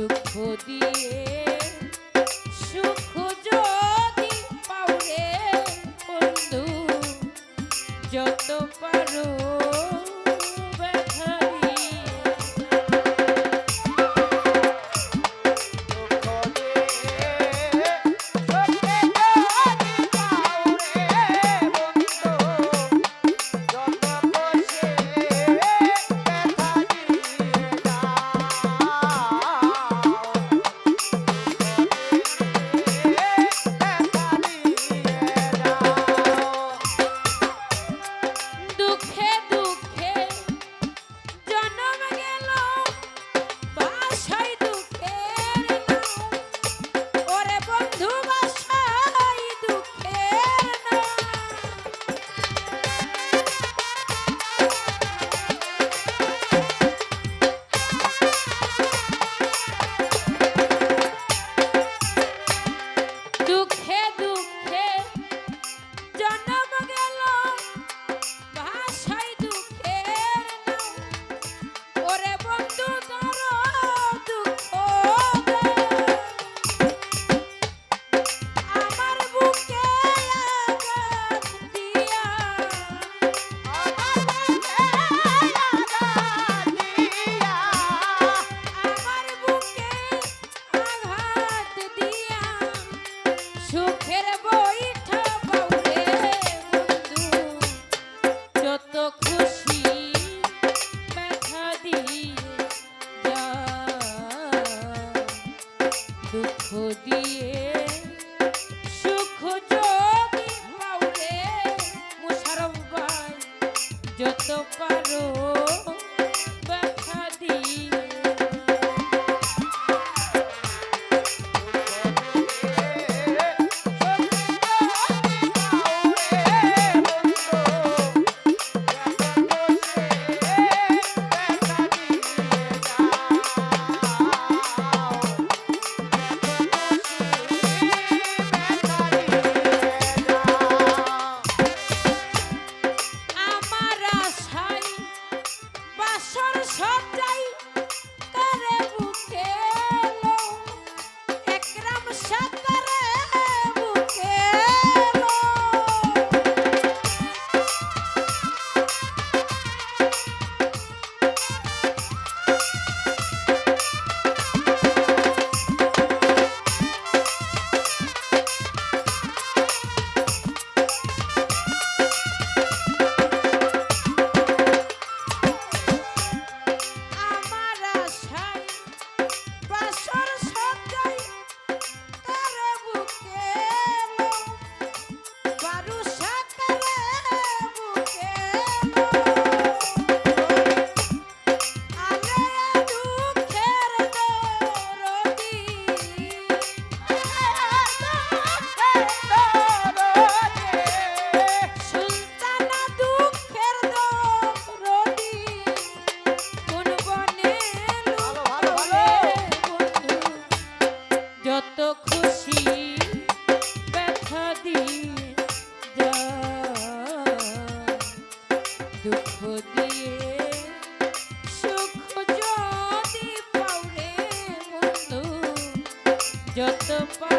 দুঃখ দিয়ে সুখ যদি পাও রে বন্ধু যত পারো You're so fine. যত পারো